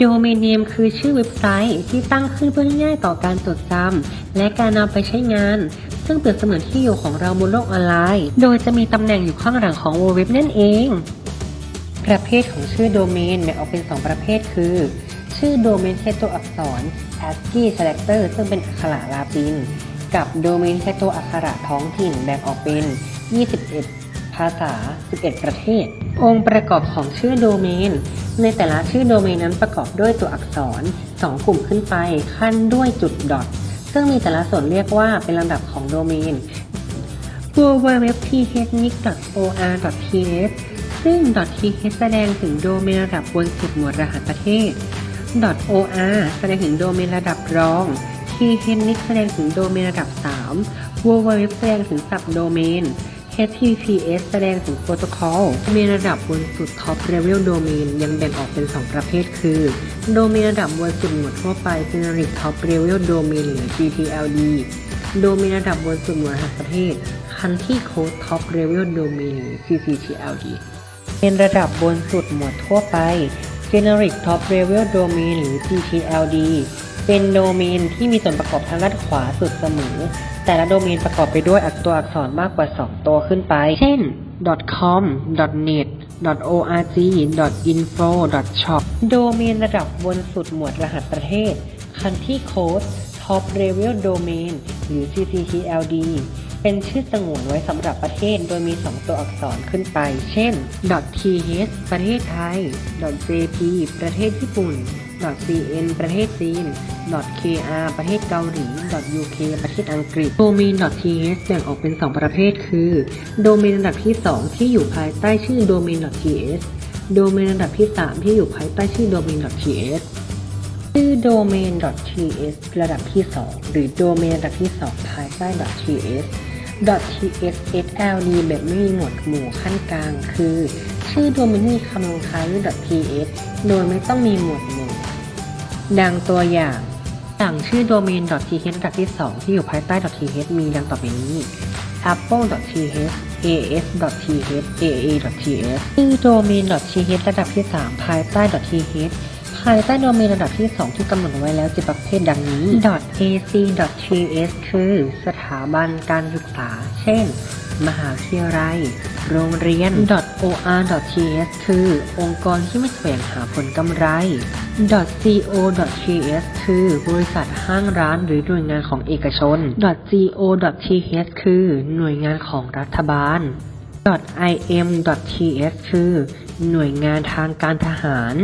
Domain Name คือชื่อเว็บไซต์ที่ตั้งขึ้นเพื่อให้ง่ายต่อการจดจำและการนำไปใช้งาน ซึ่งเปรียบเสมือนที่อยู่ของเราบนโลกออนไลน์ โดยจะมีตำแหน่งอยู่ข้างหลังของ w w w นั่นเอง ประเภทของชื่อโดเมนแบ่งออกเป็น 2 ประเภทคือ ชื่อโดเมนแค่ตัวอักษร ASCII Character ซึ่งเป็นอักขระลาติน กับโดเมนแค่ตัวอักขระท้องถิ่นแบ่งออกเป็น 21 ภาษา 11 ประเทศ องค์ประกอบของชื่อโดเมน ในแต่ละชื่อโดเมนนั้นประกอบด้วยตัวอักษร 2 กลุ่มขึ้นไปขั้นด้วยจุดดอทซึ่งมีแต่ละส่วนเรียกว่าเป็นลำดับของโดเมน www.thnic.or.th ซึ่ง .th แสดงถึงโดเมนระดับบนสุดหมวดรหัสประเทศ .or แสดงถึงโดเมนระดับรอง thnic แสดงถึงโดเมนระดับ 3 www แสดงถึงสับโดเมน https แสดงถึงโปรโตคอลมนระดับบนสุด Top Level Domain ยังแบ่งออกเป็น 2 ประเภท คือโดเมนระดับบนสุดหมวดทั่วไป Generic Top Level Domain หรือ GTLD โดเมนระดับบนสุดหมวดรหัสประเทศ Country Code Top Level Domain หรือ CCTLD เป็นระดับบนสุดหมวดทั่วไป Generic Top Level Domain หรือ GTLD เป็นโดเมนที่มีส่วนประกอบทางด้านขวาสุดเสมอ แต่ละโดเมนประกอบไปด้วยอักตัวอักษรมากกว่า 2 ตัวขึ้นไป เช่น .com .net .org .info .shop โดเมนระดับบนสุดหมวดรหัสประเทศ Country Code Top Level Domain หรือ CCTLD เป็นชื่อสงวนไว้สำหรับประเทศโดยมี 2 ตัวอักษรขึ้นไป เช่น .th ประเทศไทย .jp ประเทศญี่ปุ่น .cn ประเทศจีน .kr ประเทศเกาหลี .uk ประเทศอังกฤษ โดเมน .th แบ่งออกเป็น 2 ประเภท คือโดเมนระดับที่ 2 ที่อยู่ภายใต้ชื่อโดเมน .th โดเมนระดับที่ 3 ที่อยู่ภายใต้ชื่อโดเมน .th ชื่อ domain.ts ระดับที่ 2 หรือโดเมนระดับที่ 2 ภายใต้ .ts .tsSLD แบบไม่มีหมวดหมู่ขั้นกลาง คือ ชื่อโดเมนที่มีคำลงท้ายด้วย .ts โดยไม่ต้องมีหมวดห ดังตัวอย่างอย่างชื่อโดเมน .th ระดับที่ 2 ที่อยู่ภายใต้ .th มีดังต่อไปนี้ apple.th as.th aa.th ชื่อโดเมน .th ระดับที่ 3 ภายใต้ .th ภายใต้โดเมนระดับที่ 2 ที่กำหนดไว้แล้วจะประเภทดังนี้ .ac.th คือสถาบันการศึกษา เช่น มหาวิทยาลัย โรงเรียน .or.th คือองค์กรที่ไม่แสวงหาผลกำไร .co.th คือบริษัทห้างร้านหรือหน่วยงานของเอกชน .go.th คือหน่วยงานของรัฐบาล .im.th คือ หน่วยงานทางการทหาร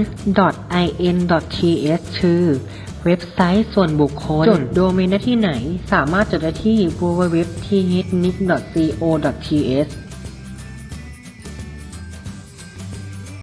.in.th คือ เว็บไซต์ส่วนบุคคล จดโดเมนได้ที่ไหน สามารถจดได้ที่ www.thnic.co.th